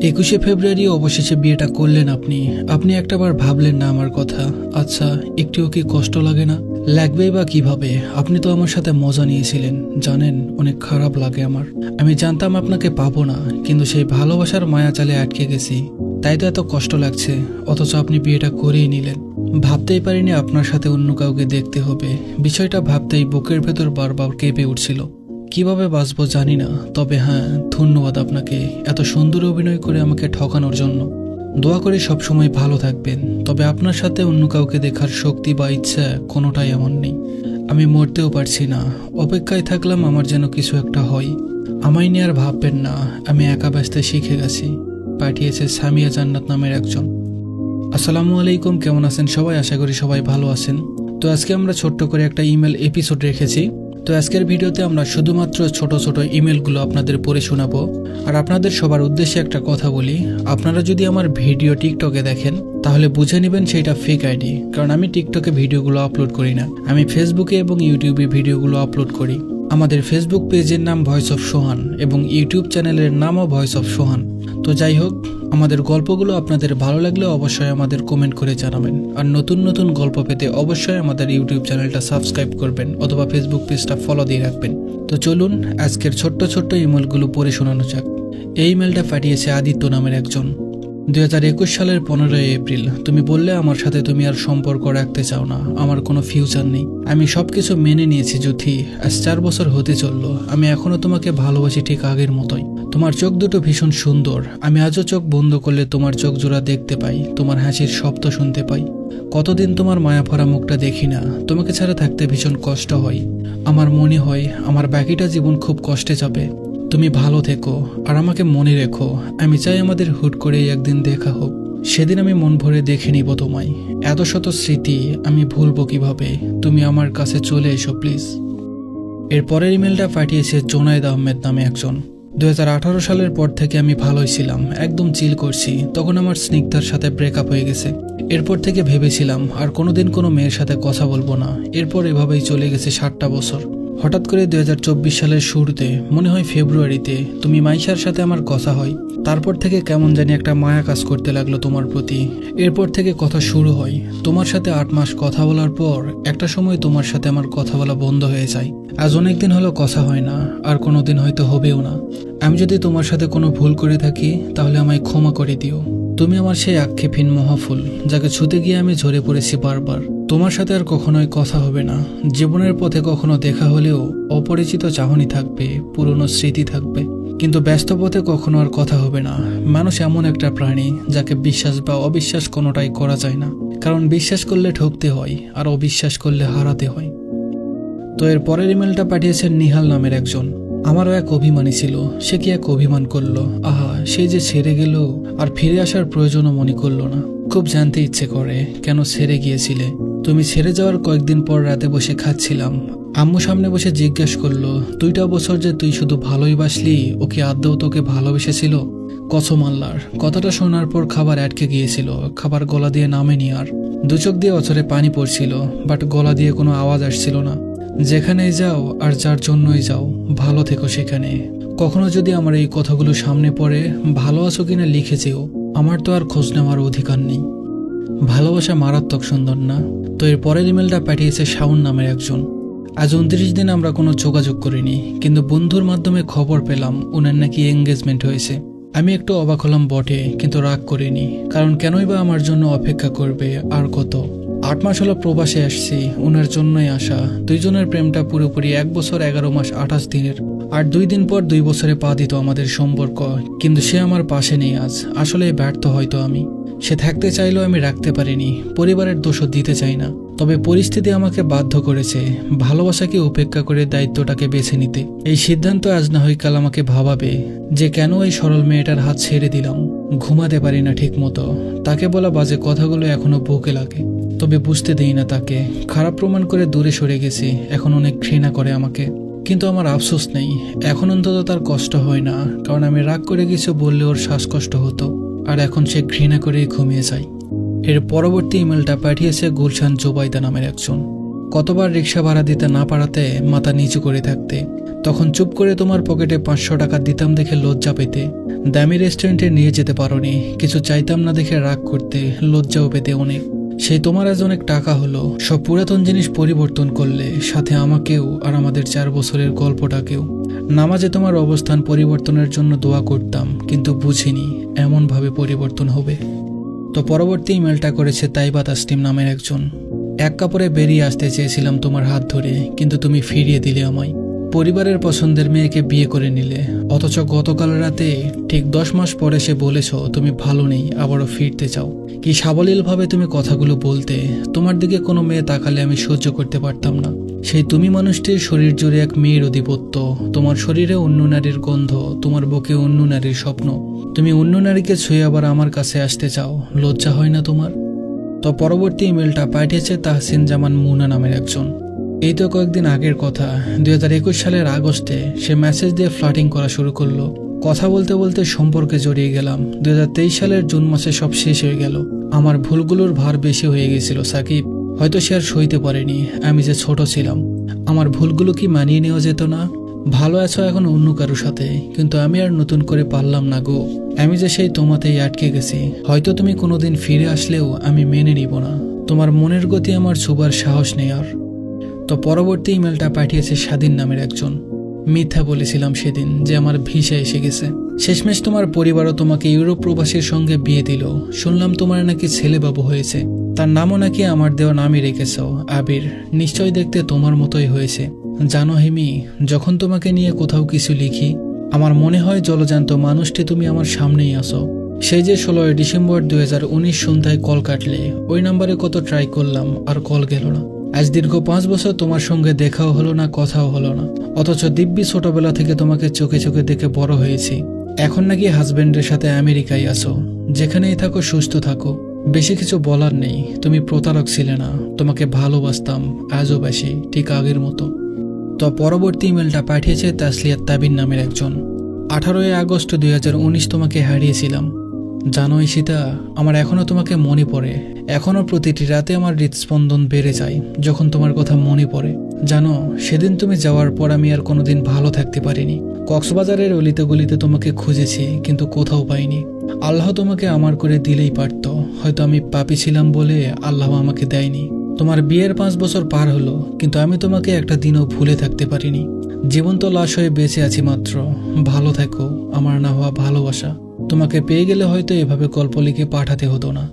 একুশে ফেব্রুয়ারি অবশেষে বিয়েটা করলেন আপনি। আপনি একটাবার ভাবলেন না আমার কথা। আচ্ছা একটুও কি কষ্ট লাগে না? লাগবেই বা কীভাবে? আপনি তো আমার সাথে মজা নিয়েছিলেন, জানেন, অনেক খারাপ লাগে আমার। আমি জানতাম আপনাকে পাবো না, কিন্তু সেই ভালোবাসার মায়া চালে আটকে গেছি। তাই তো এত কষ্ট লাগছে, অথচ আপনি বিয়েটা করেই নিলেন। ভাবতেই পারিনি আপনার সাথে অন্য কাউকে দেখতে হবে। বিষয়টা ভাবতেই বুকের ভেতর বারবার কেঁপে উঠছিল। কীভাবে বাঁচবো জানি না, তবে হ্যাঁ ধন্যবাদ আপনাকে এত সুন্দর অভিনয় করে আমাকে ঠকানোর জন্য। দোয়া করি সবসময় ভালো থাকবেন, তবে আপনার সাথে অন্য কাউকে দেখার শক্তি বা ইচ্ছা কোনোটাই এমন নেই। আমি মরতেও পারছি না, অপেক্ষায় থাকলাম আমার যেন কিছু একটা হয়। আমায় নিয়ে আর ভাববেন না, আমি একা ব্যস্তে শিখে গেছি, পাঠিয়েছে সামিয়া জান্নাত নামের একজন। আসসালামু আলাইকুম, কেমন আছেন সবাই? আশা করি সবাই ভালো আছেন। তো আজকে আমরা ছোট্ট করে একটা ইমেল এপিসোড রেখেছি। তো আজকের ভিডিওতে আমরা শুধুমাত্র ছোট ছোট ইমেলগুলো আপনাদের পড়ে শোনাবো। আর আপনাদের সবার উদ্দেশ্যে একটা কথা বলি, আপনারা যদি আমার ভিডিও টিকটকে দেখেন, তাহলে বুঝে নেবেন সেটা ফেক আইডি কারণ আমি টিকটকে ভিডিওগুলো আপলোড করি না। আমি ফেসবুকে এবং ইউটিউবে ভিডিওগুলো আপলোড করি। আমাদের ফেসবুক পেজের নাম ভয়েস অফ সোহান এবং ইউটিউব চ্যানেলের নামও ভয়েস অফ সোহান তো যাই হোক, আমাদের গল্পগুলো আপনাদের ভালো লাগলে অবশ্যই আমাদের কমেন্ট করে জানাবেন। আর নতুন নতুন গল্প পেতে অবশ্যই আমাদের ইউটিউব চ্যানেলটা সাবস্ক্রাইব করবেন অথবা ফেসবুক পেজটা ফলো দিয়ে রাখবেন। তো চলুন, আজকের ছোট্ট ছোট্ট ইমেলগুলো পড়ে শোনানো যাক। এই ইমেলটা পাঠিয়েছে আদিত্য নামের একজন। একুশ সালের পনেরোই এপ্রিল, তুমি বললে আমার সাথে তুমি আর সম্পর্ক রাখতে চাও না, আমার কোনো ফিউচার নেই। আমি সবকিছু মেনে নিয়েছি, যুথি। আজ চার বছর হতে চলল, আমি এখনও তোমাকে ভালোবাসি ঠিক আগের মতোই। তোমার চোখ দুটো ভীষণ সুন্দর, আমি আজও চোখ বন্ধ করলে তোমার চোখ জোড়া দেখতে পাই, তোমার হাসির শব্দ শুনতে পাই। কতদিন তোমার মায়া ভরা মুখটা দেখি না, তোমাকে ছাড়া থাকতে ভীষণ কষ্ট হয়। আমার মনে হয়, আমার বাকিটা জীবন খুব কষ্টে যাবে। তুমি ভালো থেকো আর আমাকে মনে রেখো। আমি চাই আমাদের হুট করে একদিন দেখা হোক। সেদিন আমি মন ভরে দেখে নিব তোমায়। এত শত স্মৃতি আমি ভুলবো কীভাবে? তুমি আমার কাছে চলে এসো, প্লিজ। এর পরের ইমেলটা পাঠিয়েছে জোনায়েদ আহমেদ নামে একজন। দু হাজার আঠারো সালের পর থেকে আমি ভালোই ছিলাম, একদম চিল করছি। তখন আমার স্নিগ্ধার সাথে ব্রেকআপ হয়ে গেছে। এরপর থেকে ভেবেছিলাম, আর কোনোদিন কোনো মেয়ের সাথে কথা বলব না। এরপর এভাবেই চলে গেছে ষাটটা বছর। হঠাৎ করে দু হাজার চব্বিশ সালের শুরুতে মনে হয় ফেব্রুয়ারিতে তুমি মাইশার সাথে আমার কথা হয়। তারপর থেকে কেমন জানি একটা মায়া কাজ করতে লাগল তোমার প্রতি। এরপর থেকে কথা শুরু হয়, তোমার সাথে আট মাস কথা বলার পর একটা সময় তোমার সাথে আমার কথা বলা বন্ধ হয়ে যায়। আজ অনেকদিন হলো কথা হয় না, আর কোনোদিন হয়তো হবেও না। আমি যদি তোমার সাথে কোনো ভুল করে থাকি, তাহলে আমায় ক্ষমা করে দিও। তুমি আমার সেই আক্ষেপহীন মহাফুল, যাকে ছুতে গিয়ে আমি ঝরে পড়েছি বারবার। তোমার সাথে আর কখনোই কথা হবে না। জীবনের পথে কখনো দেখা হলেও অপরিচিত চাহনি থাকবে, পুরনো স্মৃতি থাকবে। কিন্তু ব্যস্ত পথে কখনো আর কথা হবে না। মানুষ এমন একটা প্রাণী, যাকে বিশ্বাস বা অবিশ্বাস কোনোটাই করা যায় না। কারণ বিশ্বাস করলে ঠকতে হয়, আর অবিশ্বাস করলে হারাতে হয়। তো এর পরের ইমেলটা পাঠিয়েছেন নিহাল নামের একজন। আমারও এক অভিমানী ছিল, সে কি এক অভিমান করল? আহা, সে যে ছেড়ে গেল আর ফিরে আসার প্রয়োজনও মনে করল না। খুব জানতে ইচ্ছে করে, কেন ছেড়ে গিয়েছিলে? তুমি ছেড়ে যাওয়ার কয়েকদিন পর রাতে বসে খাচ্ছিলাম। আম্মু সামনে বসে জিজ্ঞেস করল, দুইটা বছর যে তুই শুধু ভালোই বাসলি, ও কি আদৌ তোকে ভালোবেসেছিল? কসম আল্লাহর, কথাটা শোনার পর খাবার আটকে গিয়েছিল, খাবার গলা দিয়ে নামেনি আর। দু চোখ দিয়ে অচরে পানি পড়ছিল, বাট গলা দিয়ে কোনো আওয়াজ আসছিল না। যেখানেই যাও আর যার জন্যই যাও, ভালো থেকো সেখানে। কখনো যদি আমার এই কথাগুলো সামনে পড়ে, ভালো আছো কিনা লিখে যেও আমার তো আর খোঁজ নেওয়ার অধিকার নেই। ভালোবাসা মারাত্মক সুন্দর না। তো এর পরের ইমেলটা পাঠিয়েছে শাওন নামের একজন। আজ উনত্রিশ দিন আমরা কোনো যোগাযোগ করিনি, কিন্তু বন্ধুর মাধ্যমে খবর পেলাম ওনার নাকি এঙ্গেজমেন্ট হয়েছে। আমি একটু অবাক হলাম বটে, কিন্তু রাগ করিনি, কারণ কেনই বা আমার জন্য অপেক্ষা করবে আর কত? আট মাস হলো প্রবাসে আসছি ওনার জন্যই আসা। দুইজনের প্রেমটা পুরোপুরি এক বছর এগারো মাস আঠাশ দিনের। আর দুই দিন পর দুই বছরে পা দিত আমাদের সম্পর্ক, কিন্তু সে আমার পাশে নেই আজ। আসলে ব্যর্থ হয়তো আমি। সে থাকতে চাইলেও আমি রাখতে পারিনি, পরিবারের দোষও দিতে চাই না। তবে পরিস্থিতি আমাকে বাধ্য করেছে ভালোবাসাকে উপেক্ষা করে দায়িত্বটাকে বেছে নিতে। এই সিদ্ধান্ত আজ না হয় কাল আমাকে ভাবাবে, যে কেন এই সরল মেয়েটার হাত ছেড়ে দিলাম। ঘুমাতে পারি না ঠিক মতো তাকে বলা বাজে কথাগুলো এখনও বুকে লাগে। তবে বুঝতে দেই না তাকে। খারাপ প্রমাণ করে দূরে সরে গেছি। এখন অনেক ঘৃণা করে আমাকে। কিন্তু আমার আফসোস নেই। এখন অন্তত তার কষ্ট হয় না। কারণ আমি রাগ করে কিছু বললে ওর শ্বাসকষ্ট হতো। আর এখন সে ঘৃণা করেই ঘুমিয়ে যায়। এর পরবর্তী ইমেলটা পাঠিয়েছে গুলশান জোবাইদা নামের একজন। কতবার রিক্সা ভাড়া দিতে না পারাতে মাথা নিচু করে থাকতে। তখন চুপ করে তোমার পকেটে পাঁচশো টাকা দিতাম দেখে লজ্জা পেতে। দামি রেস্টুরেন্টে নিয়ে যেতে পারোনি, কিছু চাইতাম না দেখে রাগ করতে, লজ্জাও পেতে অনেক। সেই তোমার আজ অনেক টাকা হলো, সব পুরাতন জিনিস পরিবর্তন করলে, সাথে আমাকেও আর আমাদের চার বছরের গল্পটাকেও। নামাজে তোমার অবস্থান পরিবর্তনের জন্য দোয়া করতাম, কিন্তু বুঝিনি এমনভাবে পরিবর্তন হবে। তো পরবর্তী ইমেলটা করেছে তাইবা তাসলিম নামের একজন। এক কাপড়ে বেরিয়ে আসতে চেয়েছিলাম তোমার হাত ধরে, কিন্তু তুমি ফিরিয়ে দিলে আমায়। পরিবারের পছন্দের মেয়েকে বিয়ে করে নিলে। অথচ গতকাল রাতে ঠিক দশ মাস পরে সে বলেছ, তুমি ভালো নেই, আবারও ফিরতে চাও। কি সাবলীলভাবে তুমি কথাগুলো বলতে, তোমার দিকে কোনো মেয়ে তাকালে আমি সহ্য করতে পারতাম না। সেই তুমি মানুষটির শরীর জুড়ে এক মেয়ের অধিপত্য। তোমার শরীরে অন্য নারীর গন্ধ, তোমার বুকে অন্য নারীর স্বপ্ন। তুমি অন্য নারীকে ছুঁয়ে আবার আমার কাছে আসতে চাও, লজ্জা হয় না তোমার? তো পরবর্তী ইমেলটা পাঠিয়েছে তাহসিন জামান মুনা নামের একজন। এই তো কয়েকদিন আগের কথা। দুই হাজার একুশ সালের আগস্টে সে মেসেজ দিয়ে ফ্লাটিং করা শুরু করল। কথা বলতে বলতে সম্পর্কে জড়িয়ে গেলাম। দুই হাজার তেইশ সালের জুন মাসে সব শেষ হয়ে গেল। আমার ভুলগুলোর ভার বেশি হয়ে গেছিল, সাকিব। হয়তো সে আর সইতে পারেনি, আমি যে ছোট ছিলাম। আমার ভুলগুলো কি মানিয়ে নেওয়া যেত না? ভালো আছো এখন অন্য কারোর সাথে, কিন্তু আমি আর নতুন করে পারলাম না গো। আমি যে সেই তোমাতেই আটকে গেছি। হয়তো তুমি কোনোদিন ফিরে আসলেও আমি মেনে নিব না। তোমার মনের গতি আমার ছোবার সাহস নেই আর। তো পরবর্তী ইমেলটা পাঠিয়েছে স্বাধীন নামের একজন। মিথ্যা বলেছিলাম সেদিন যে আমার ভিসা এসে গেছে। শেষমেশ তোমার পরিবারও তোমাকে ইউরোপ প্রবাসীর সঙ্গে বিয়ে দিল। শুনলাম তোমার নাকি ছেলে বাবু হয়েছে। তার নামও নাকি আমার দেওয়া নামই রেখেছ, আবির। নিশ্চয় দেখতে তোমার মতোই হয়েছে। জানো হিমি, যখন তোমাকে নিয়ে কোথাও কিছু লিখি, আমার মনে হয় জলজান্ত মানুষটি তুমি আমার সামনেই আসো সেই যে ষোলোই ডিসেম্বর দুই হাজার উনিশ সন্ধ্যায় কল কাটলে, ওই নাম্বারে কত ট্রাই করলাম আর কল গেল না। আজ দীর্ঘ পাঁচ বছর তোমার সঙ্গে দেখাও হলো না, কথাও হলো না। অথচ দিব্যি ছোটবেলা থেকে তোমাকে চোখে চোখে দেখে বড় হয়েছি। এখন নাকি হাজবেন্ডের সাথে আমেরিকায় আসো যেখানেই থাকো, সুস্থ থাকো। বেশি কিছু বলার নেই। তুমি প্রতারক ছিলে না। তোমাকে ভালোবাসতাম, আজও বাসি, ঠিক আগের মতো। তো পরবর্তী ইমেলটা পাঠিয়েছে তাসলিয়াত তাবিন নামের একজন। আঠারোই আগস্ট দুই হাজার উনিশ তোমাকে হারিয়েছিলাম। জানো ঈশিতা আমার এখনও তোমাকে মনে পড়ে। এখনও প্রতিটি রাতে আমার হৃদস্পন্দন বেড়ে যায় যখন তোমার কথা মনে পড়ে। জানো, সেদিন তুমি যাওয়ার পর আমি আর কোনোদিন ভালো থাকতে পারিনি। কক্সবাজারের অলিতে গলিতে তোমাকে খুঁজেছি, কিন্তু কোথাও পাইনি। আল্লাহ তোমাকে আমার করে দিলেই পারত। হয়তো আমি পাপি ছিলাম বলে আল্লাহ আমাকে দেয়নি। তোমার বিয়ের পাঁচ বছর পার হলো, কিন্তু আমি তোমাকে একটা দিনও ভুলে থাকতে পারিনি। জীবন তো লাশ হয়ে বেঁচে আছি মাত্র। ভালো থাকো, আমার না হওয়া ভালোবাসা। তোমাকে পেয়ে গেলে হয়তো এভাবে গল্প লিখে পাঠাতে হতো না।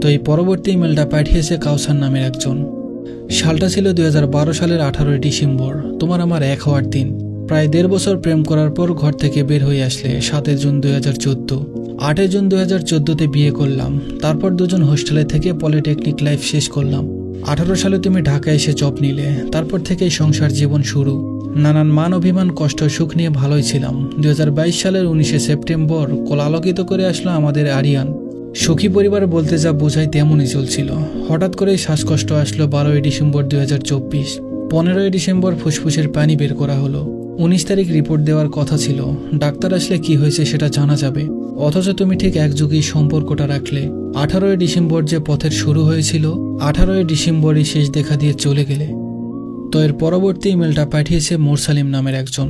তো এই পরবর্তী ইমেলটা পাঠিয়েছে কাউসার নামের একজন। সালটা ছিল দু হাজার বারো সালের আঠারোই ডিসেম্বর। তোমার আমার এক হওয়ার দিন। প্রায় দেড় বছর প্রেম করার পর ঘর থেকে বের হয়ে আসলে সাতই জুন দুই হাজার চোদ্দ। আটই জুন দুই হাজার চোদ্দোতে বিয়ে করলাম। তারপর দুজন হোস্টেলে থেকে পলিটেকনিক লাইফ শেষ করলাম। আঠারো সালে তুমি ঢাকায় এসে জব নিলে, তারপর থেকেই সংসার জীবন শুরু। নানান মান অভিমান, কষ্ট, সুখ নিয়ে ভালোই ছিলাম। দু হাজার বাইশ সালের উনিশে সেপ্টেম্বর কোলালোকিত করে আসলো আমাদের আরিয়ান। সুখী পরিবার বলতে যা বোঝাই তেমনই চলছিল। হঠাৎ করেই শ্বাসকষ্ট আসলো বারোই ডিসেম্বর দু হাজার চব্বিশ। পনেরোই ডিসেম্বর ফুসফুসের পানি বের করা হলো। উনিশ তারিখ রিপোর্ট দেওয়ার কথা ছিল। ডাক্তার আসলে কি হয়েছে সেটা জানা যাবে। অথচ তুমি ঠিক এক যুগেই সম্পর্কটা রাখলে। আঠারোই ডিসেম্বর যে পথের শুরু হয়েছিল, আঠারোই ডিসেম্বরই শেষ দেখা দিয়ে চলে গেলে। তো এর পরবর্তী ইমেলটা পাঠিয়েছে মোরসালিম নামের একজন।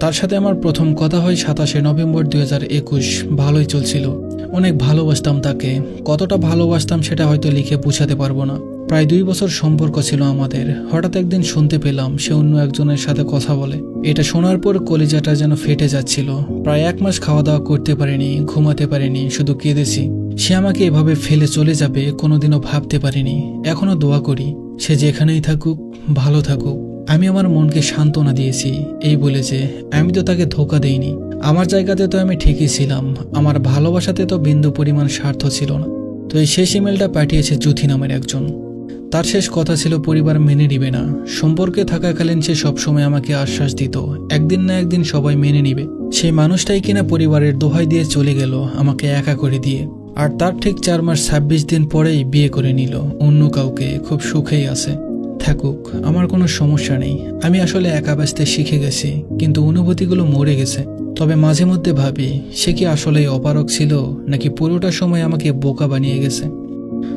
তার সাথে আমার প্রথম কথা হয় সাতাশে নভেম্বর দুই হাজার একুশ। ভালোই চলছিল। অনেক ভালোবাসতাম তাকে। কতটা ভালোবাসতাম সেটা হয়তো লিখে বুঝাতে পারব না। প্রায় দুই বছর সম্পর্ক ছিল আমাদের। হঠাৎ একদিন শুনতে পেলাম সে অন্য একজনের সাথে কথা বলে। এটা শোনার পর কলিজাটা যেন ফেটে যাচ্ছিল। প্রায় এক মাস খাওয়া দাওয়া করতে পারিনি, ঘুমাতে পারিনি, শুধু কেঁদেছি। সে আমাকে এভাবে ফেলে চলে যাবে কোনোদিনও ভাবতে পারিনি। এখনও দোয়া করি, সে যেখানেই থাকুক, ভালো থাকুক। আমি আমার মনকে সান্ত্বনা দিয়েছি, এই বলে যে, আমি তো তাকে ধোকা দেইনি। আমার জায়গাতে তো আমি ঠিকই ছিলাম। আমার ভালোবাসাতে তো বিন্দু পরিমাণ স্বার্থ ছিল না। তো এই শেষ ইমেলটা পাঠিয়েছে জুথি নামের একজন। তার শেষ কথা ছিল, পরিবার মেনে নিবে না। সম্পর্কে থাকাকালীন সে সবসময় আমাকে আশ্বাস দিত। একদিন না একদিন সবাই মেনে নিবে। সেই মানুষটাই কিনা পরিবারের দোহাই দিয়ে চলে গেল, আমাকে একা করে দিয়ে। আর তার ঠিক চার মাস ছাব্বিশ দিন পরেই বিয়ে করে নিল। অন্য কাউকে খুব সুখেই আছে। থাকুক, আমার কোনো সমস্যা নেই। আমি আসলে একা বাঁচতে শিখে গেছি, কিন্তু অনুভূতিগুলো মরে গেছে। তবে মাঝে মধ্যে ভাবি, সে কি আসলেই অপারক ছিল, নাকি পুরোটা সময় আমাকে বোকা বানিয়ে গেছে?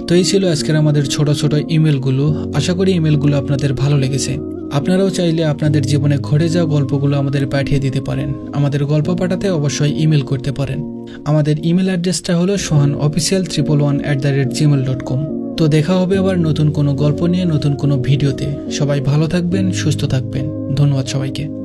তো এই ছিল আজকের আমাদের ছোট ছোট ইমেলগুলো। আশা করি ইমেলগুলো আপনাদের ভালো লেগেছে। আপনারাও চাইলে আপনাদের জীবনে ঘটে যাওয়া গল্পগুলো আমাদের পাঠিয়ে দিতে পারেন। আমাদের গল্প পাঠাতে অবশ্যই ইমেল করতে পারেন। আমাদের ইমেল অ্যাড্রেসটা হলো Sohan official triple one at the rate Gmail dot com. তো দেখা হবে আবার নতুন কোনো গল্প নিয়ে, নতুন কোনো ভিডিওতে। সবাই ভালো থাকবেন, সুস্থ থাকবেন। ধন্যবাদ সবাইকে।